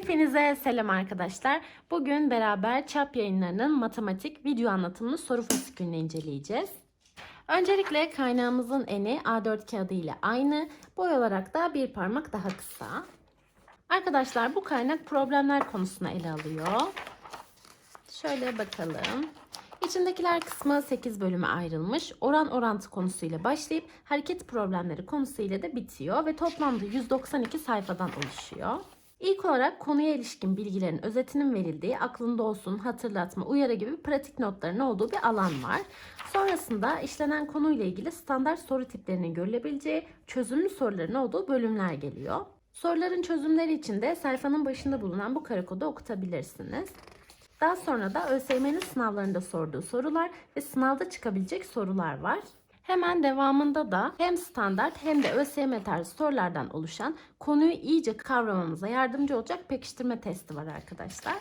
Hepinize selam arkadaşlar. Bugün beraber Çap yayınlarının matematik video anlatımını soru fasikülünü inceleyeceğiz. Öncelikle kaynağımızın eni A4 kağıdı ile aynı. Boy olarak da bir parmak daha kısa. Arkadaşlar bu kaynak problemler konusuna ele alıyor. Şöyle bakalım. İçindekiler kısmı 8 bölüme ayrılmış. Oran orantı konusuyla başlayıp hareket problemleri konusuyla da bitiyor ve toplamda 192 sayfadan oluşuyor. İlk olarak konuya ilişkin bilgilerin özetinin verildiği, aklında olsun, hatırlatma, uyarı gibi pratik notların olduğu bir alan var. Sonrasında işlenen konuyla ilgili standart soru tiplerinin görülebileceği, çözümlü soruların olduğu bölümler geliyor. Soruların çözümleri için de sayfanın başında bulunan bu kare kodu okutabilirsiniz. Daha sonra da ÖSYM'nin sınavlarında sorduğu sorular ve sınavda çıkabilecek sorular var. Hemen devamında da hem standart hem de ÖSYM tarzı sorulardan oluşan konuyu iyice kavramamıza yardımcı olacak pekiştirme testi var arkadaşlar.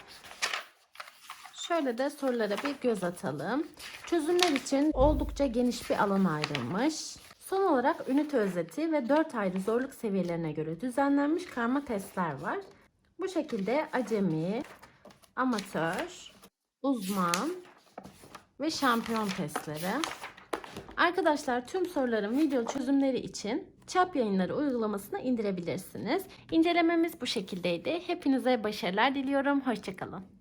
Şöyle de sorulara bir göz atalım. Çözümler için oldukça geniş bir alan ayrılmış. Son olarak ünite özeti ve 4 ayrı zorluk seviyelerine göre düzenlenmiş karma testler var. Bu şekilde acemi, amatör, uzman ve şampiyon testleri. Arkadaşlar tüm soruların video çözümleri için Çap Yayınları uygulamasını indirebilirsiniz. İncelememiz bu şekildeydi. Hepinize başarılar diliyorum. Hoşçakalın.